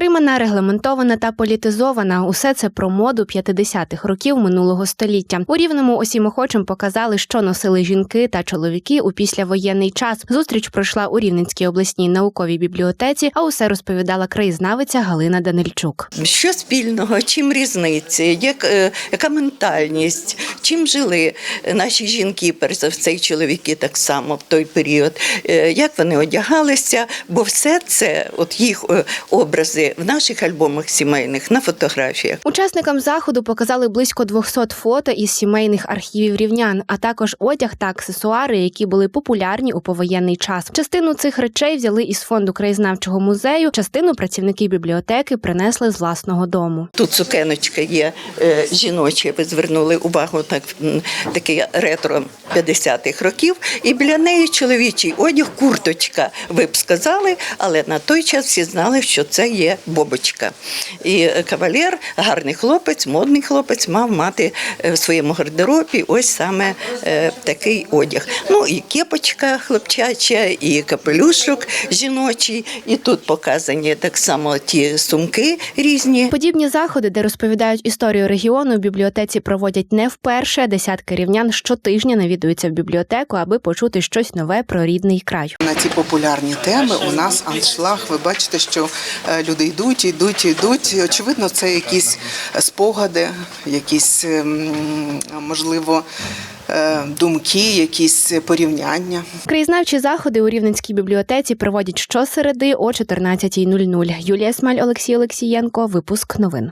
Стримана, регламентована та політизована. Усе це про моду 50-х років минулого століття. У рівному усім охочим показали, що носили жінки та чоловіки у післявоєнний час. Зустріч пройшла у Рівненській обласній науковій бібліотеці, а усе розповідала краєзнавиця Галина Данильчук. Що спільного, чим різниці, як, е, яка ментальність, чим жили наші жінки, перш за все, і чоловіки так само в той період, е, як вони одягалися, бо все це, от їх е, образи в наших альбомах сімейних на фотографіях. Учасникам заходу показали близько 200 фото із сімейних архівів рівнян, а також одяг та аксесуари, які були популярні у повоєнний час. Частину цих речей взяли із фонду краєзнавчого музею, частину працівники бібліотеки принесли з власного дому. Тут сукеночка є е, жіноча, ви звернули увагу, так, м, такий ретро 50-х років, і біля неї чоловічий одяг, курточка, ви б сказали, але на той час всі знали, що це є бобочка. І е, кавалер, гарний хлопець, модний хлопець, мав мати е, в своєму гардеробі ось саме е, такий одяг. Ну і кепочка хлопчача, і капелюшок жіночий, і тут показані так само ті сумки різні. Подібні заходи, де розповідають історію регіону, в бібліотеці проводять не вперше. Десятки рівнян щотижня навідуються в бібліотеку, аби почути щось нове про рідний край. На ці популярні теми у нас аншлаг. Ви бачите, що е, люди йдуть, йдуть, йдуть. Очевидно, це якісь спогади, якісь ем, можливо е, думки, якісь порівняння. Краєзнавчі заходи у Рівненській бібліотеці проводять щосереди о 14.00. Юлія Смаль, Олексій Олексієнко. Випуск новин.